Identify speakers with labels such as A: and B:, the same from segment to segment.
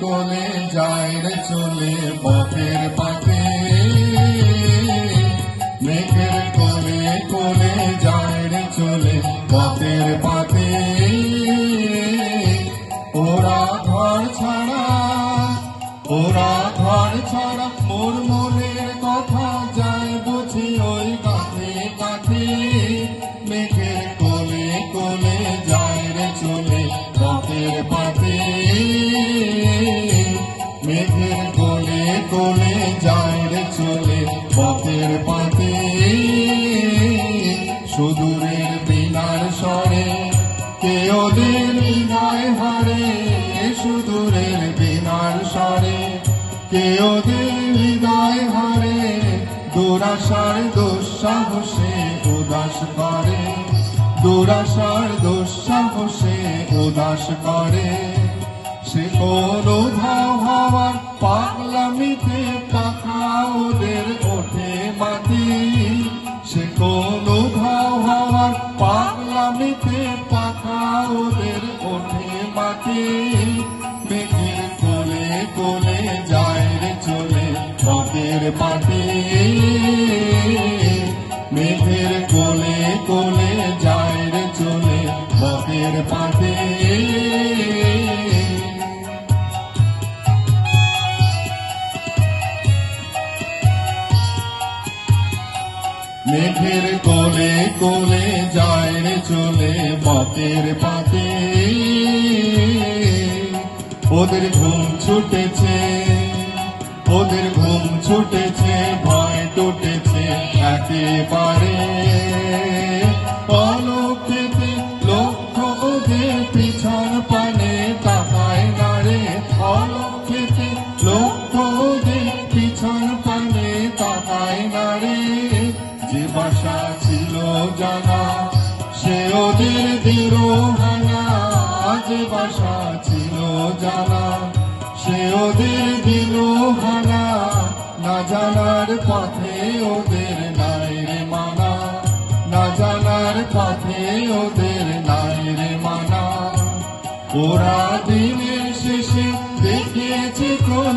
A: কোলে যায় রে চলে পথের পাশে। কোলে কোলে যায় রে চলে পথের পাতে সুদূরের বিনার স্বরে কে ওদের হৃদয় হারে। সুদূরের বিনার স্বরে কে ওদের হৃদয় হারে। দুরাশার দুঃসাহসে উদাস করে। দুরাশার দুঃসাহসে উদাস করে। মাটি, সে কোন ভাব হওয়ার পাগলামিতে পাখা ওদের ওঠে মাটি। মেঘের কোলে কোলে যায় রে চলে পথের পাটি মেঘের কোলে কোলে যায় রে চলে পথের পাটি মেঘের কোলে কোলে যায় রে চলে বাতের পাতে। ওদের ঘুম ছুটেছে, ওদের ঘুম ছুটেছে, ভয় টুটেছে একেবারে। যে বাসা ছিল জানা, সে ওদের দিরোহানা। যে বাসা ছিল জানা, সে ওদের দিরোহানা। না জানার পথে ওদের নাই রে মানা। না জানার পথে ওদের নাই রে মানা। ওরা দিনের শেষে দেখিয়েছে কোন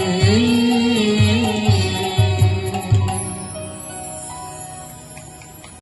A: মেঘের